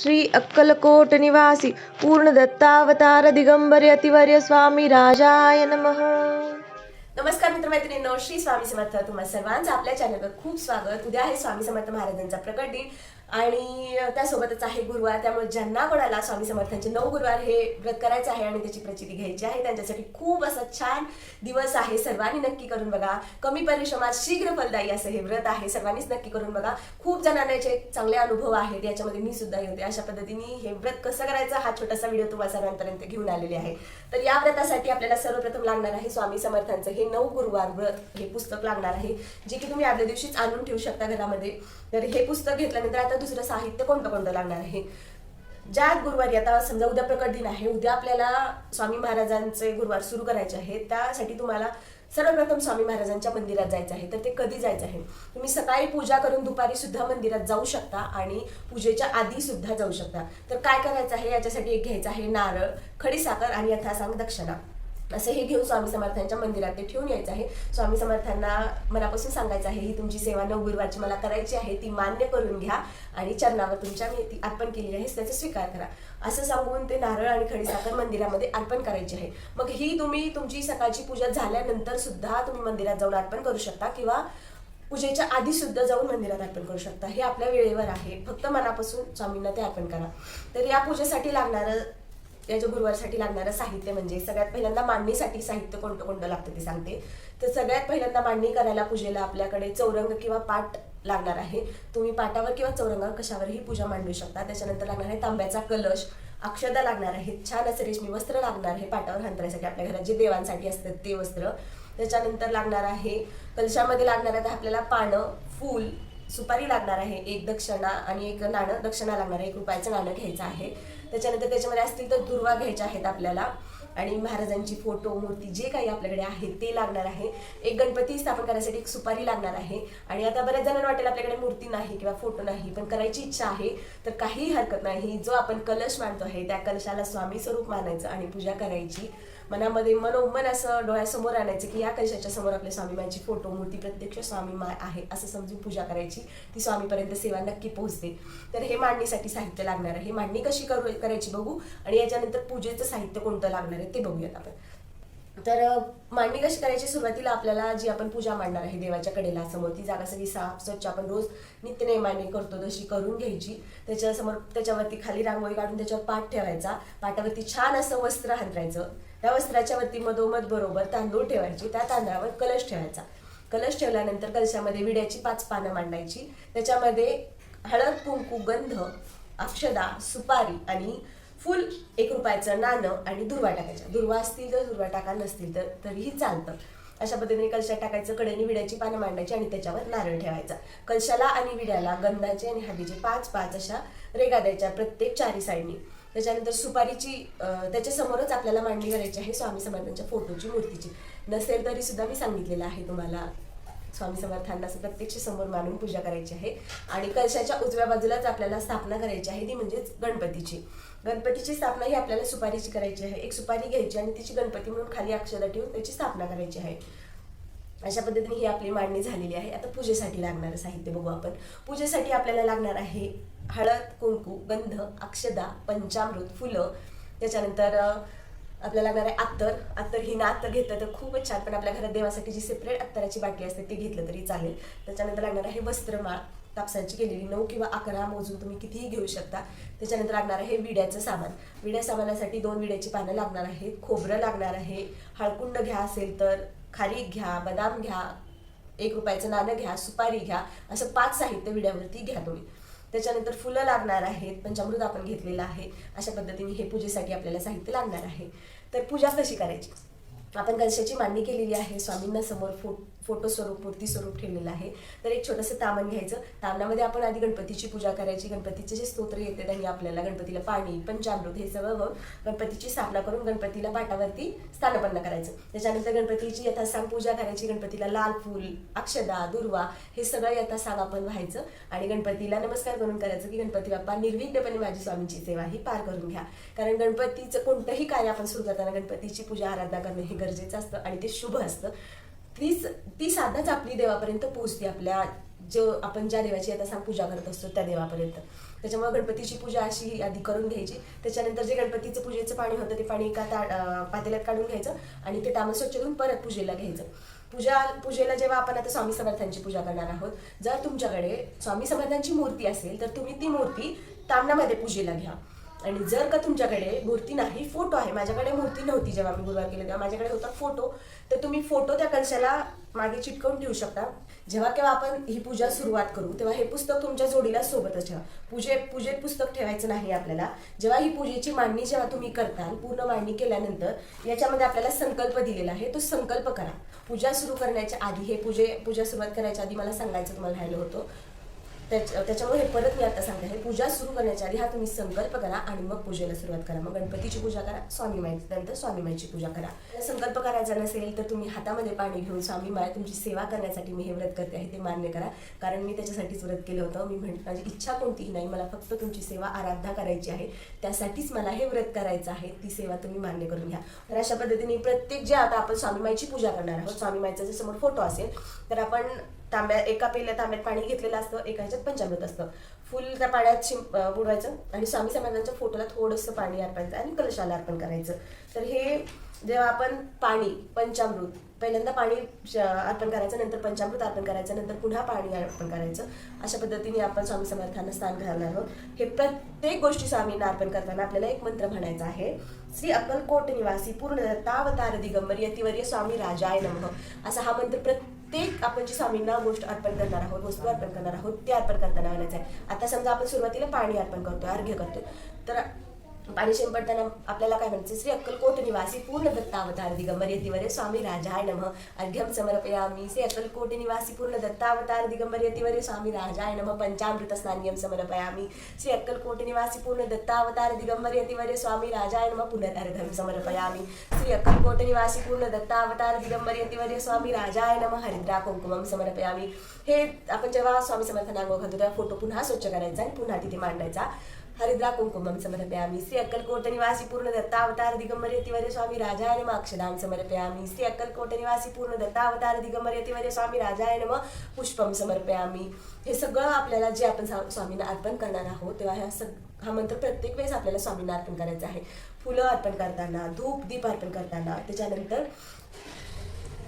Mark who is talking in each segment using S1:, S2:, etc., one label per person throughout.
S1: श्री अक्कलकोट निवासी पूर्ण दत्तावतार दिगंबर यतिवर्य स्वामी राजाय नमः.
S2: नमस्कार मित्रमैत्रिणींनो श्री स्वामी समर्थ तुम्हा सर्वांचं आपल्या चॅनलवर खूप स्वागत. उद्या आहे स्वामी समर्थ महाराजांचा प्रकट दिन. आणि त्यासोबतच आहे गुरुवार त्यामुळे ज्यांना कोणाला स्वामी समर्थांचे नऊ गुरुवार हे व्रत करायचं आहे आणि त्याची प्रचिती घ्यायची आहे त्यांच्यासाठी खूप असा छान दिवस आहे. सर्वांनी नक्की करून बघा. कमी परिश्रमात शीघ्र फलदायी असं हे व्रत आहे. सर्वांनीच नक्की करून बघा. खूप जणांना याचे चांगले अनुभव आहेत. याच्यामध्ये मी सुद्धा होते अशा पद्धतीने हे व्रत कसं करायचं हा छोटासा व्हिडिओ तुम्हाला सर्वांपर्यंत घेऊन आलेले आहे. तर या व्रतासाठी आपल्याला सर्वप्रथम लागणार आहे स्वामी समर्थांचं हे नऊ गुरुवार व्रत. हे पुस्तक लागणार आहे जे की तुम्ही आदल्या दिवशीच आणून ठेवू शकता घरामध्ये. तर हे पुस्तक घेतल्यानंतर आता दुसरं साहित्य कोणतं कोणतं लागणार आहे? ज्या गुरुवारी आता समजा उद्या प्रकट दिन आहे उद्या आपल्याला स्वामी महाराजांचे गुरुवार सुरू करायचे आहे त्यासाठी तुम्हाला सर्वप्रथम स्वामी महाराजांच्या मंदिरात जायचं आहे. तर ते कधी जायचं आहे? तुम्ही सकाळी पूजा करून दुपारी सुद्धा मंदिरात जाऊ शकता आणि पूजेच्या आधी सुद्धा जाऊ शकता. तर काय करायचं आहे? याच्यासाठी एक घ्यायचं आहे नारळ खडीसाखर आणि यथासांग दक्षिणा. असं हे घेऊन स्वामी समर्थांच्या मंदिरात ते ठेवून यायचं आहे. स्वामी समर्थांना मनापासून सांगायचं आहे ही तुमची सेवा नऊ गुरुवारची मला करायची आहे ती मान्य करून घ्या आणि चरणावर तुमच्या मी ती अर्पण केलेली आहे त्याचा स्वीकार करा. असं सांगून ते नारळ आणि खडीसाखर मंदिरामध्ये अर्पण करायची आहे. मग ही तुम्ही तुमची सकाळची पूजा झाल्यानंतर सुद्धा तुम्ही मंदिरात जाऊन अर्पण करू शकता किंवा पूजेच्या आधी सुद्धा जाऊन मंदिरात अर्पण करू शकता. हे आपल्या वेळेवर आहे. फक्त मनापासून स्वामींना ते अर्पण करा. तर या पूजेसाठी लागणारं याच्या गुरुवारसाठी लागणारं साहित्य म्हणजे सगळ्यात पहिल्यांदा मांडणीसाठी साहित्य कोणतं कोणतं लागतं ते सांगते. तर सगळ्यात पहिल्यांदा मांडणी करायला पूजेला आपल्याकडे चौरंग किंवा पाट लागणार आहे. तुम्ही पाटावर किंवा चौरंगावर कशावरही पूजा मांडू शकता. त्याच्यानंतर लागणार आहे तांब्याचा कलश. अक्षदा लागणार आहे छान असं रेशमी वस्त्र लागणार आहे पाटावर हंतरायसाठी आपल्या घरात जे देवांसाठी असतात ते वस्त्र. त्याच्यानंतर लागणार आहे कलशामध्ये लागणार आहे आपल्याला पानं फूल सुपारी लागणार आहे एक दक्षिणा आणि एक नाणं दक्षिणा लागणार आहे एक रुपयाचं नाणं घ्यायचं आहे. त्याच्यानंतर त्याच्यामध्ये असतील तर दुर्वा घ्यायच्या आहेत आपल्याला. आणि महाराजांची फोटो मूर्ती जे काही आपल्याकडे आहे ते लागणार आहे. एक गणपती स्थापन करण्यासाठी एक सुपारी लागणार आहे. आणि आता बऱ्याच जणांना वाटेल आपल्याकडे मूर्ती नाही किंवा फोटो नाही पण करायची इच्छा आहे तर काहीही हरकत नाही. जो आपण कलश मानतो आहे त्या कलशाला स्वामी स्वरूप मानायचं आणि पूजा करायची. मनामध्ये मनोमन असं डोळ्यासमोर आणायचं की या कलशाच्या समोर आपल्या स्वामीमाची फोटो मूर्ती प्रत्यक्ष स्वामी मा आहे असं समजून पूजा करायची. ती स्वामीपर्यंत सेवा नक्की पोहोचते. तर हे मांडणीसाठी साहित्य लागणार आहे. मांडणी कशी करू करायची बघू. आणि याच्यानंतर पूजेचं साहित्य कोणतं लागणार आहे ते बघूयात आपण. तर मांडणी कशी करायची? सुरुवातीला आपल्याला जी आपण पूजा मांडणार आहे देवाच्या कडेला समोर ती जागा सगळी साफ स्वच्छ आपण रोज नित्यनेमाने करतो तशी करून घ्यायची. त्याच्यासमोर त्याच्यावरती खाली रांगोळी काढून त्याच्यावर पाठ ठेवायचा. पाटावरती छान असं वस्त्र हांतरायचं. त्या वस्त्राच्या वरती मधोमध बरोबर तांदूळ ठेवायचे. त्या तांदळावर कलश ठेवायचा. कलश ठेवल्यानंतर कलशामध्ये विड्याची पाच पानं मांडायची. त्याच्यामध्ये हळद कुंकू गंध अक्षदा सुपारी आणि फुल एक रुपयाचं नाणं आणि दुर्वा टाकायच्या दुर्वा असतील तर दुर्वा टाका नसतील तर तरीही चालतं. अशा पद्धतीने कलशात टाकायचं. कडेने विड्याची पानं मांडायची आणि त्याच्यावर नारळ ठेवायचा. कलशाला आणि विड्याला गंधाचे आणि हळदीचे पाच पाच अशा रेगा द्यायच्या प्रत्येक चारी साईडनी. त्याच्यानंतर सुपारीची त्याच्यासमोरच आपल्याला मांडणी करायची आहे स्वामी समर्थांच्या फोटोची मूर्तीची. नसेल तरी सुद्धा मी सांगितलेलं आहे तुम्हाला. स्वामी समर्थांना असं प्रत्यक्ष समोर मानून पूजा करायची आहे. आणि कलशाच्या उजव्या बाजूलाच आपल्याला स्थापना करायची आहे ती म्हणजेच गणपतीची. गणपतीची स्थापना ही आपल्याला सुपारीची करायची आहे. एक सुपारी घ्यायची आणि तिची गणपती म्हणून खाली अक्षदा ठेवून त्याची स्थापना करायची आहे. अशा पद्धतीने ही आपली मांडणी झालेली आहे. आता पूजेसाठी लागणारं साहित्य बघू आपण. पूजेसाठी आपल्याला लागणार आहे हळद कुंकू गंध अक्षदा पंचामृत फुलं त्याच्यानंतर आपल्याला लागणार आहे अत्तर. अत्तर ही ना अत्तर घेतलं तर खूपच छान. पण आपल्या घरात देवासाठी जी सेपरेट अत्तराची बाटली असते ती घेतलं तरी चालेल. त्याच्यानंतर लागणार आहे वस्त्रमाळ. कापसाची केलेली नऊ किंवा अकरा मोजून तुम्ही कितीही घेऊ शकता. त्याच्यानंतर लागणार आहे विड्याचं सामान. विड्या सामानासाठी दोन विड्याची पानं लागणार आहेत. खोबरं लागणार आहे. हळकुंड घ्या असेल तर खारीक घ्या बदाम घ्या एक रुपयाचं नाणं घ्या सुपारी घ्या. असं पाच साहित्य विड्यावरती घ्या तुम्ही. त्याच्यानंतर फुलं लागणार आहेत पंचामृत आपण घेतलेलं आहे. अशा पद्धतीने हे पूजेसाठी आपल्याला साहित्य लागणार आहे. तर पूजा कशी करायची? आपण कलशाची मांडणी केलेली आहे स्वामींना समोर फो फोटो स्वरूप मूर्ती स्वरूप ठेवलेलं आहे. तर एक छोटंसं तामण घ्यायचं. तामणामध्ये आपण आधी गणपतीची पूजा करायची. गणपतीचे जे स्तोत्र येते त्यांनी आपल्याला गणपतीला पाणी पंचामृत हे सगळं गणपतीची स्थापना करून गणपतीला पाटावरती स्थानपन्न करायचं. त्याच्यानंतर गणपतीची यथासांग पूजा करायची. गणपतीला लाल फूल अक्षदा दुर्वा हे सगळं यथासांग आपण व्हायचं. आणि गणपतीला नमस्कार करून करायचं की गणपती बाप्पा निर्विघ्नपणे माझी स्वामींची सेवा ही पार करून घ्या. कारण गणपतीचं कोणतंही कार्य आपण सुरू करताना गणपतीची पूजा आराधना करणं हे गरजेचं असतं आणि ते शुभ असतं. तीच ती साधनाच आपली देवापर्यंत पोहोचते. आपल्या जो आपण ज्या देवाची आता सांग पूजा करत असतो त्या देवापर्यंत. त्याच्यामुळे गणपतीची पूजा अशी आधी करून घ्यायची. त्याच्यानंतर जे गणपतीचं पूजेचं पाणी होतं ते पाणी एका ता पातेल्यात काढून घ्यायचं आणि ते तांबं स्वच्छ करून परत पूजेला घ्यायचं. पूजा पूजेला जेव्हा आपण आता स्वामी समर्थांची पूजा करणार आहोत जर तुमच्याकडे स्वामी समर्थांची मूर्ती असेल तर तुम्ही ती मूर्ती तांबण्यामध्ये पूजेला घ्या. आणि जर का तुमच्याकडे मूर्ती नाही फोटो आहे. माझ्याकडे मूर्ती नव्हती जेव्हा मी गुरुवार केले तेव्हा माझ्याकडे होता फोटो. तर तुम्ही फोटो त्या कलशाला मागे चिटकवून ठेवू शकता. जेव्हा केव्हा आपण ही पूजा सुरुवात करू तेव्हा हे पुस्तक तुमच्या जोडीला सोबतच ठेवा. पूजे पूजेत पुस्तक ठेवायचं नाही आपल्याला. जेव्हा ही पूजेची मांडणी जेव्हा तुम्ही करताल पूर्ण मांडणी केल्यानंतर याच्यामध्ये आपल्याला संकल्प दिलेला आहे तो संकल्प करा. पूजा सुरू करण्याच्या आधी हे पूजे पूजा सुरुवात करायच्या आधी मला सांगायचं तुम्हाला राहिलं होतं. त्याच्या त्याच्यामुळे हे परत मी आता सांगते. हे पूजा सुरू करण्याच्या आधी हा तुम्ही संकल्प करा आणि मग पूजेला सुरुवात करा. मग गणपतीची पूजा करा स्वामी माईची नंतर स्वामी माईची पूजा करा. संकल्प करायचा नसेल तर तुम्ही हातामध्ये पाणी घेऊन स्वामी माय तुमची सेवा करण्यासाठी मी हे व्रत करते आहे ते मान्य करा. कारण मी त्याच्यासाठीच व्रत केलं होतं. मी म्हण माझी इच्छा कोणतीही नाही. मला फक्त तुमची सेवा आराधना करायची आहे. त्यासाठीच मला हे व्रत करायचं आहे. ती सेवा तुम्ही मान्य करून घ्या. तर अशा पद्धतीने प्रत्येक जे आता आपण स्वामी माईची पूजा करणार आहोत स्वामी माईचा जर समोर फोटो असेल तर आपण तांब्या एका पेल्या तांब्यात पाणी घेतलेलं असतं एका ह्याच्यात पंचामृत असतं. फुल त्या पाण्यात शिंप बुडवायचं आणि स्वामी समाजांच्या फोटोला थोडंसं पाणी अर्पायचं आणि कलशाला अर्पण करायचं. तर हे जेव्हा आपण पाणी पंचामृत पहिल्यांदा पाणी श- अर्पण करायचं नंतर पंचामृत अर्पण करायचं नंतर पुन्हा पाणी अर्पण करायचं अशा पद्धतीने आपण स्वामी समर्थांना स्नान घालणार आहोत. हे प्रत्येक गोष्टी स्वामींना अर्पण करताना आपल्याला एक मंत्र म्हणायचा आहे. श्री अक्कलकोट निवासी पूर्ण दत्तावतार दिगंबर यतिवर्य स्वामी राजाय नमः. असा हा मंत्र प्रत्येक आपण जी स्वामींना गोष्ट अर्पण करणार आहोत वस्तू अर्पण करणार आहोत ते अर्पण करताना म्हणायचं आहे. आता समजा आपण सुरुवातीला पाणी अर्पण करतोय अर्घ्य करतोय. तर पाणी शिंपडताना आपल्याला काय म्हणायचं? श्री अक्कलकोट निवासी पूर्ण दत्तावतार दिगंबर यतीवरे स्वामी राजाय नमः. अर्घ्यम समर्पयामी श्री अक्कलकोट निवासी पूर्ण दत्तावतार दिगंबर यतिवर्य स्वामी राजाय नम. पंचामृत स्नान्यम समर्पयामी श्री अक्कलकोट निवासी पूर्ण दत्तावतार दिगंबर यतीवरे स्वामी राजाय नम. पुनरर्घ्यम समर्पयामी श्री अक्कलकोट निवासी पूर्ण दत्तावतार दिगंबर यतीवरे स्वामी राजाय नमः. हरिद्रा कुंकुमम समर्पयामी. हे आपण जेव्हा स्वामी समर्थांना अंघोळ घालतो तेव्हा फोटो पुन्हा स्वच्छ करायचा आणि पुन्हा तिथे मांडायचा. हरिद्रा कुंकुमम समर्पयामि श्री अक्कलकोट निवासी पूर्ण दत्तावतार दिगंबर यतिवर्य स्वामी राजाय नम अक्षदान समर्पयामी श्री अक्कलकोट निवासी पूर्ण दत्तावतार दिगंबर यतिवर्य स्वामी राजाय नम पुष्पम समर्पयामी हे सगळं आपल्याला जे आपण स्वा- स्वामींना अर्पण करणार आहोत तेव्हा ह्या सग हा मंत्र प्रत्येक वेळेस आपल्याला स्वामींना अर्पण करायचा आहे. फुलं अर्पण करताना धूप दीप अर्पण करताना त्याच्यानंतर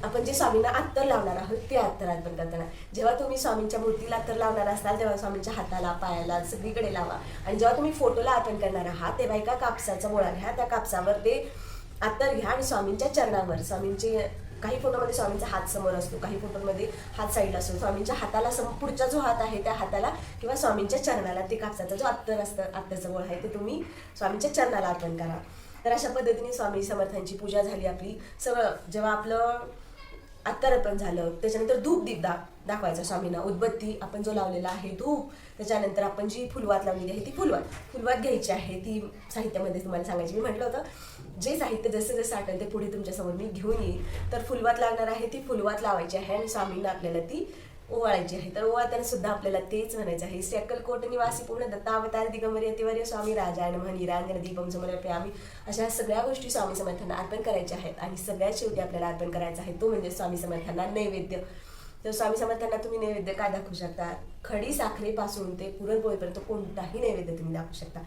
S2: आपण जे स्वामींना अत्तर लावणार आहोत ते अत्तर अर्पण करताना जेव्हा तुम्ही स्वामींच्या मूर्तीला अत्तर लावणार असाल तेव्हा स्वामींच्या हाताला पायाला सगळीकडे लावा. आणि जेव्हा तुम्ही फोटोला अर्पण करणार आहात तेव्हा एका कापसाचा गोळा घ्या त्या कापसावर ते अत्तर घ्या आणि स्वामींच्या चरणावर. स्वामींचे काही फोटोमध्ये स्वामींचा हात समोर असतो काही फोटोमध्ये हात साईडला असतो. स्वामींच्या हाताला सम पुढचा जो हात आहे त्या हाताला किंवा स्वामींच्या चरणाला ते कापसाचा जो अत्तर असतं अत्तरचं गोळा आहे ते तुम्ही स्वामींच्या चरणाला अर्पण करा. तर अशा पद्धतीने स्वामी समर्थांची पूजा झाली आपली. सगळं जेव्हा आपलं अत्तर झालं. त्याच्यानंतर धूप दीप दा दाखवायचा स्वामींना. उदबत्ती आपण जो लावलेला आहे धूप त्याच्यानंतर आपण जी फुलवात लावलेली आहे ती फुलवात. फुलवात घ्यायची आहे ती साहित्यामध्ये तुम्हाला सांगायची. मी म्हटलं होतं जे साहित्य जसं जसं आठवलं ते पुढे तुमच्यासमोर मी घेऊन येईल. तर फुलवात लागणार आहे ती फुलवात लावायची आहे आणि स्वामींना आपल्याला ती ओवाळायची आहे. तर ओवाळताना सुद्धा आपल्याला तेच म्हणायचं आहे. सकल निवासी पूर्ण दत्तावतार दिगंबर यतिवर्य स्वामी राजायण नमः निरांजन दीपम समर्पयामी अशा सगळ्या गोष्टी स्वामी समर्थांना अर्पण करायच्या आहेत. आणि सगळ्यात शेवटी आपल्याला अर्पण करायचा आहे तो म्हणजे स्वामी समर्थांना नैवेद्य. तर स्वामी समर्थांना तुम्ही नैवेद्य काय दाखवू शकता? खडी साखरेपासून ते पुरणपोळीपर्यंत कोणताही नैवेद्य तुम्ही दाखवू शकता.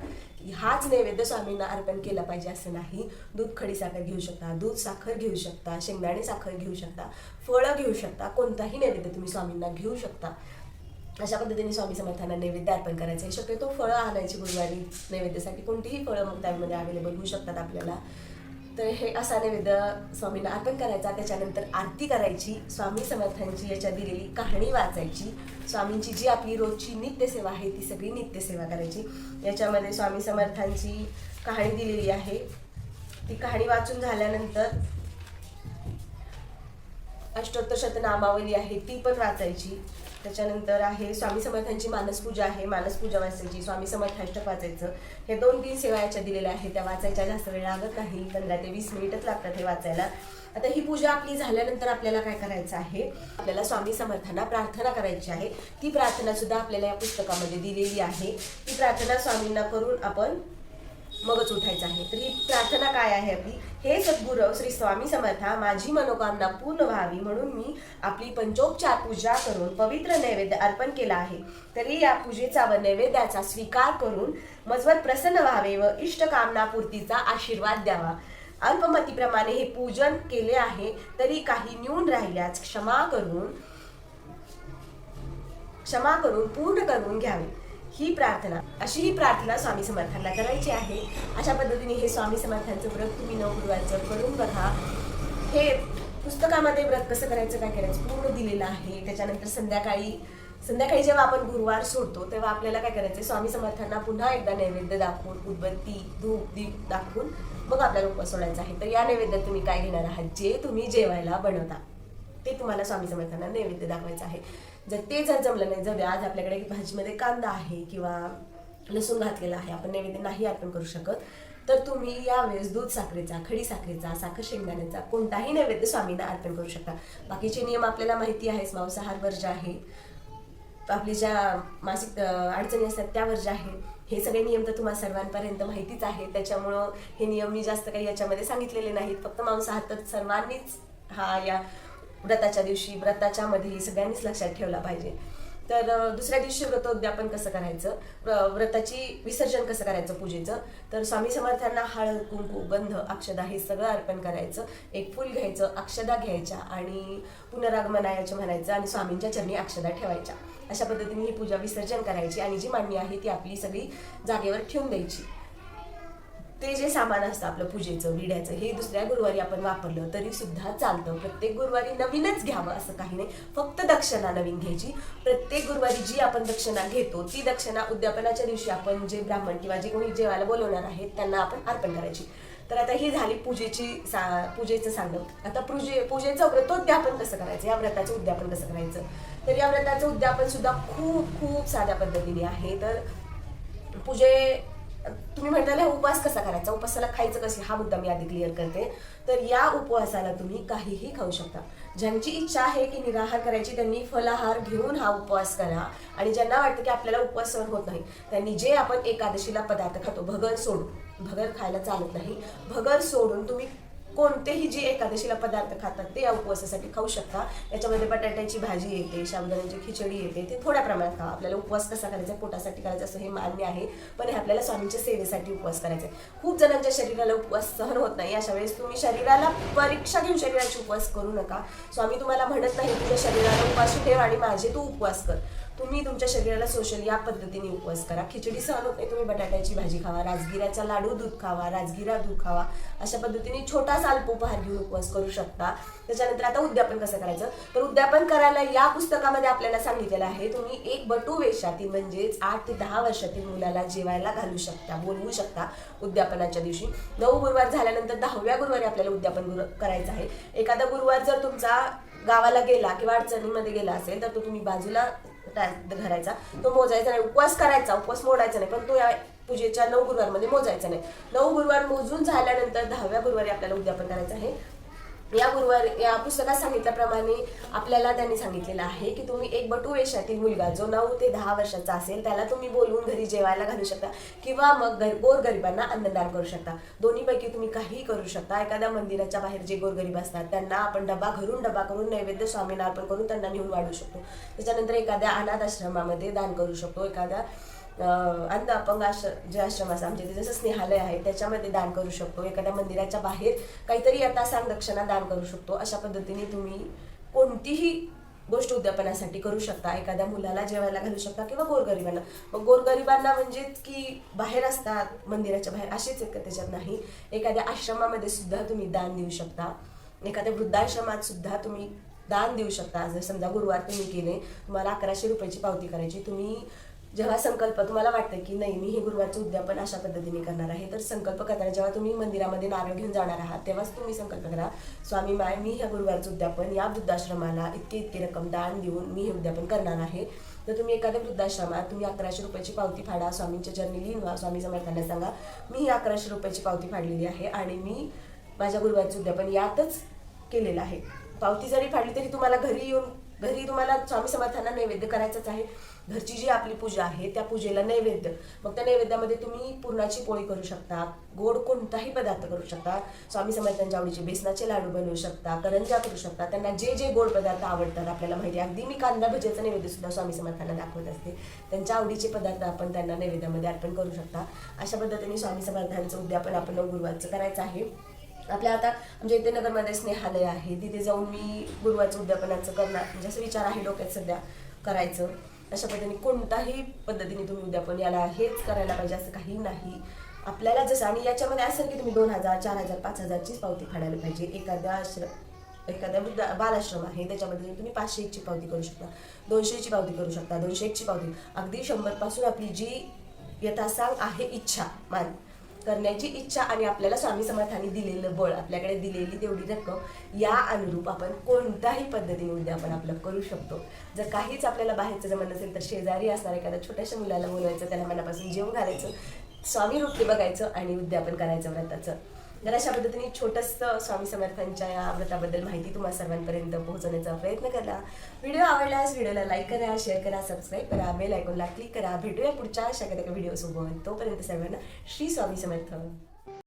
S2: हाच नैवेद्य स्वामींना अर्पण केला पाहिजे असं नाही. दूध खडी साखर घेऊ शकता दूध साखर घेऊ शकता शेंगदाणे साखर घेऊ शकता फळं घेऊ शकता कोणताही नैवेद्य तुम्ही स्वामींना घेऊ शकता. अशा पद्धतीने स्वामी समर्थांना नैवेद्य अर्पण करायचं आहे. शक्यतो फळं आणायची गुरुवारी नैवेद्यासाठी कोणतीही फळं मग त्यामध्ये अवेलेबल होऊ शकतात आपल्याला. तर हे असा नैवेद्य स्वामींना अर्पण करायचा. त्याच्यानंतर आरती करायची. स्वामी समर्थांची याच्यात दिलेली कहाणी वाचायची. स्वामींची जी आपली रोजची नित्यसेवा आहे ती सगळी नित्यसेवा करायची. याच्यामध्ये स्वामी समर्थांची कहाणी दिलेली आहे. ती कहाणी वाचून झाल्यानंतर अष्टोत्तर शतनामावली आहे ती पण वाचायची. त्याच्यानंतर आहे स्वामी समर्थांची मानसपूजा आहे मानसपूजा वाचायची स्वामी समर्थ अष्टक वाचायचं. हे दोन तीन सेवा याच्या दिलेल्या आहेत त्या वाचायच्या जास्त वेळ लागत नाही पंधरा ते वीस मिनिटच लागतात हे वाचायला. आता ही पूजा आपली झाल्यानंतर आपल्याला काय करायचं आहे? आपल्याला स्वामी समर्थांना प्रार्थना करायची आहे. ती प्रार्थना सुद्धा आपल्याला या पुस्तकामध्ये दिलेली आहे. ती प्रार्थना स्वामींना करून आपण मगच उठायचं आहे. तर ही प्रार्थना काय आहे आपली? हे सद्गुरव श्री स्वामी समर्था माझी मनोकामना पूर्ण व्हावी म्हणून मी आपली पंचोपचार पूजा करून पवित्र नैवेद्य अर्पण केला आहे. तरी या पूजेचा व नैवेद्याचा स्वीकार करून मजवर प्रसन्न व्हावे व इष्टकामना पूर्तीचा आशीर्वाद द्यावा. अल्पमतीप्रमाणे हे पूजन केले आहे तरी काही न्यून राहिल्यास क्षमा करून क्षमा करून पूर्ण करून घ्यावे. ही प्रार्थना अशी ही प्रार्थना स्वामी समर्थांना करायची आहे. अशा पद्धतीने हे स्वामी समर्थांचं व्रत तुम्ही नवगुरुवांचं करून बघा. हे पुस्तकामध्ये व्रत कसं करायचं काय करायचं पूर्ण दिलेलं आहे. त्याच्यानंतर संध्याकाळी संध्याकाळी जेव्हा आपण गुरुवार सोडतो तेव्हा आपल्याला काय करायचं स्वामी समर्थांना पुन्हा एकदा नैवेद्य दाखवून उदबत्ती धूप दीप दाखवून मग आपल्याला उपवास सोडायचा आहे. तर या नैवेद्यात तुम्ही काय घेणार आहात? जे तुम्ही जेवायला बनवता ते तुम्हाला स्वामी समर्थांना नैवेद्य दाखवायचं आहे. जर ते जर जमलं नाही जाऊ आज आपल्याकडे भाजीमध्ये कांदा आहे किंवा लसूण घातलेला आहे आपण नैवेद्य नाही अर्पण करू शकत तर तुम्ही यावेळेस दूध साखरेचा खडी साखरेचा साखर शेंगदाण्याचा कोणताही नैवेद्य स्वामींना अर्पण करू शकता. बाकीचे नियम आपल्याला माहिती आहेच मांसाहार वर्ज्य आहे. आपली ज्या मासिक अडचणी असतात त्या वर्ज आहे. हे सगळे नियम तर तुम्हाला सर्वांपर्यंत माहितीच आहे त्याच्यामुळं हे नियम मी जास्त काही याच्यामध्ये सांगितलेले नाहीत. फक्त मांसाहार तर सर्वांनीच हा या व्रताच्या दिवशी व्रताच्या मध्ये सगळ्यांनीच लक्षात ठेवला पाहिजे. तर दुसऱ्या दिवशी व्रतोद्यापन कसं करायचं? व्र- व्रताची विसर्जन कसं करायचं पूजेचं? तर स्वामी समर्थांना हळद कुंकू गंध अक्षदा हे सगळं अर्पण करायचं. एक फुल घ्यायचं अक्षदा घ्यायच्या आणि पुनरागमनायाचं म्हणायचं आणि स्वामींच्या चरणी अक्षदा ठेवायच्या. अशा पद्धतीने ही पूजा विसर्जन करायची आणि जी मांडणी आहे ती आपली सगळी जागेवर ठेवून द्यायची. ते जे सामान असतं आपलं पूजेचं विड्याचं हे दुसऱ्या गुरुवारी आपण वापरलं तरी सुद्धा चालतं. प्रत्येक गुरुवारी नवीनच घ्यावं असं काही नाही. फक्त दक्षिणा नवीन घ्यायची. प्रत्येक गुरुवारी जी आपण दक्षिणा घेतो ती दक्षिणा उद्यापनाच्या दिवशी आपण जे ब्राह्मण किंवा जे कोणी जेवायला बोलवणार आहेत त्यांना आपण अर्पण करायची. तर आता ही झाली पूजेची सा पूजेचं सांगणं. आता पूजे पूजेचं व्रतोद्यापन कसं करायचं? या व्रताचं उद्यापन कसं करायचं? तर या व्रताचं उद्यापन सुद्धा खूप खूप साध्या पद्धतीने आहे. तर पूजे तुम्ही म्हणताना उपवास कसा करायचा? उपवासाला खायचं कसे हा मुद्दा मी आधी क्लिअर करते. तर या उपवासाला तुम्ही काहीही खाऊ शकता. ज्यांची इच्छा आहे की निराहार करायची त्यांनी फलाहार घेऊन हा उपवास करा. आणि ज्यांना वाटतं की आपल्याला उपवास सहन होत नाही त्यांनी जे आपण एकादशीला पदार्थ खातो भगर सोडून. भगर खायला चालत नाही. भगर सोडून तुम्ही कोणतेही जे एकादशीला पदार्थ खातात ते या उपवासासाठी खाऊ शकता. याच्यामध्ये बटाट्याची भाजी येते शाबुदाण्याची खिचडी येते ते थोड्या प्रमाणात खावा आपल्याला उपवास कसा करायचा पोटासाठी करायचा असं हे मान्य आहे पण हे आपल्याला स्वामींच्या सेवेसाठी उपवास करायचा आहे. खूप जणांच्या शरीराला उपवास सहन होत नाही. अशा वेळेस तुम्ही शरीराला परीक्षा घेऊन शरीराची उपवास करू नका. स्वामी तुम्हाला म्हणत नाही तुझ्या शरीराला उपवास ठेव आणि माझे तू उपवास कर. तुम्ही तुमच्या शरीराला सोशल या पद्धतीने उपवास करा. खिचडी सहन होत नाही तुम्ही बटाट्याची भाजी खावा राजगिराचा लाडू दूध खावा राजगिरा दूध खावा अशा पद्धतीने छोटासा अल्पोपहार घेऊन उपवास करू शकता. त्याच्यानंतर आता उद्यापन कसं करायचं? तर उद्यापन करायला या पुस्तकामध्ये आपल्याला सांगितलेलं आहे तुम्ही एक बटू वेशातील म्हणजेच आठ ते दहा वर्षातील मुलाला जेवायला घालू शकता बोलवू शकता उद्यापनाच्या दिवशी. नऊ गुरुवार झाल्यानंतर दहाव्या गुरुवारी आपल्याला उद्यापन करायचं आहे. एखादा गुरुवार जर तुमचा गावाला गेला किंवा अडचणीमध्ये गेला असेल तर तो तुम्ही बाजूला धरायचा. तो मोजायचा नाही. उपवास करायचा. उपवास मोडायचा नाही. पण तो या पूजेच्या नऊ गुरुवारमध्ये मोजायचा नाही. नऊ गुरुवार मोजून झाल्यानंतर दहाव्या गुरुवारी आपल्याला उद्यापन करायचं आहे. या गुरुवार या पुस्तकात सांगितल्याप्रमाणे आपल्याला त्यांनी सांगितलेलं आहे की तुम्ही एक बटू वेशातील मुलगा जो नऊ ते दहा वर्षाचा असेल त्याला तुम्ही बोलवून घरी जेवायला घालू शकता किंवा मग गर- गोरगरिबांना अन्नदान करू शकता. दोन्हीपैकी तुम्ही काहीही करू शकता. एखाद्या मंदिराच्या बाहेर जे गोरगरीब असतात त्यांना आपण डबा घरून डबा करून नैवेद्य स्वामींना अर्पण करून त्यांना नेऊन वाढू शकतो. त्याच्यानंतर एखाद्या अनाथ आश्रमामध्ये दान करू शकतो. एखाद्या अंध अपंग आश्रम जे आश्रम असतात आमच्या इथे जसं स्नेहालय आहे त्याच्यामध्ये दान करू शकतो. एखाद्या मंदिराच्या बाहेर काहीतरी आता सांग दक्षिणा दान करू शकतो. अशा पद्धतीने तुम्ही कोणतीही गोष्ट उद्यापनासाठी करू शकता. एखाद्या मुलाला जेवायला घालू शकता किंवा गोरगरिबांना. मग गोरगरिबांना म्हणजेच की बाहेर असतात मंदिराच्या बाहेर असेच एक त्याच्यात नाही. एखाद्या आश्रमामध्ये सुद्धा तुम्ही दान देऊ शकता. एखाद्या वृद्धाश्रमात सुद्धा तुम्ही दान देऊ शकता. जर समजा गुरुवार तुम्ही केले तुम्हाला अकराशे रुपयाची पावती करायची तुम्ही जेव्हा संकल्प तुम्हाला वाटतं की नाही मी हे गुरुवारचं उद्यापन अशा पद्धतीने करणार आहे तर संकल्प करताना जेव्हा तुम्ही मंदिरामध्ये नारळ घेऊन जाणार आहात तेव्हाच तुम्ही संकल्प करा स्वामी माय मी ह्या गुरुवारचं उद्यापन या वृद्धाश्रमाला इतकी इतकी रक्कम दान देऊन मी हे उद्यापन करणार आहे. तर तुम्ही एखाद्या वृद्धाश्रमात तुम्ही अकराशे रुपयाची पावती फाडा स्वामींच्या चरणी व्हा स्वामी समर्थांना सांगा मी ही अकराशे रुपयाची पावती फाडलेली आहे आणि मी माझ्या गुरुवारचं उद्यापन यातच केलेलं आहे. पावती जरी फाडली तरी तुम्हाला घरी येऊन घरी तुम्हाला स्वामी समर्थांना नैवेद्य करायचंच आहे. घरची जी आपली पूजा आहे त्या पूजेला नैवेद्य. मग त्या नैवेद्यामध्ये तुम्ही पुरणाची पोळी करू शकता गोड कोणताही पदार्थ करू शकता. स्वामी समर्थांच्या आवडीचे बेसनाचे लाडू बनवू शकता करंजा करू शकता. त्यांना जे जे गोड पदार्थ आवडतात आपल्याला माहिती आहे. अगदी मी कांदा भजेचं नैवेद्य सुद्धा स्वामी समर्थांना दाखवत असते. त्यांच्या आवडीचे पदार्थ आपण त्यांना नैवेद्यामध्ये अर्पण करू शकता. अशा पद्धतीने स्वामी समर्थांचं उद्यापन आपण गुरुवारचं करायचं आहे. आपल्या आता आमच्या इथे नगरमध्ये स्नेहालय आहे. तिथे जाऊन मी गुरुवारचं उद्यापनाचं करणार. म्हणजे असं विचार आहे डोक्यात सध्या करायचं. अशा पद्धतीने कोणताही पद्धतीने तुम्ही उद्यापन याला हेच करायला पाहिजे असं काही नाही. आपल्याला जसं आणि याच्यामध्ये असेल की तुम्ही दोन हजार चार हजार पाच हजारचीच पावती काढायला पाहिजे. एखाद्या आश्रम एखाद्या वृद्ध बालाश्रम आहे त्याच्यामध्ये तुम्ही पाचशे एकची पावती करू शकता दोनशेची पावती करू शकता दोनशे एकची पावती. अगदी शंभरपासून आपली जी यथासांग आहे इच्छा मान करण्याची इच्छा आणि आपल्याला स्वामी समर्थांनी दिलेलं बळ आपल्याकडे दिलेली तेवढी रक्कम या अनुरूप आपण कोणत्याही पद्धतीने उद्यापन आपलं करू शकतो. जर काहीच आपल्याला बाहेरचं जमत नसेल तर शेजारी असणाऱ्या एखाद्या छोट्याशा मुलाला बोलवायचं त्याला मनापासून जेवण घालायचं स्वामी रूपते बघायचं आणि उद्यापन करायचं व्रताचं. तर अशा पद्धतीने छोटंसं स्वामी समर्थांच्या या व्रताबद्दल माहिती तुम्हाला सर्वांपर्यंत पोहोचवण्याचा प्रयत्न करा. व्हिडिओ आवडल्यास व्हिडिओला लाईक करा शेअर करा सबस्क्राईब करा बेल आयकॉनला क्लिक करा. भेटूया पुढच्या अशा एका व्हिडिओ सोबत तोपर्यंत सर्वांना श्री स्वामी समर्थ.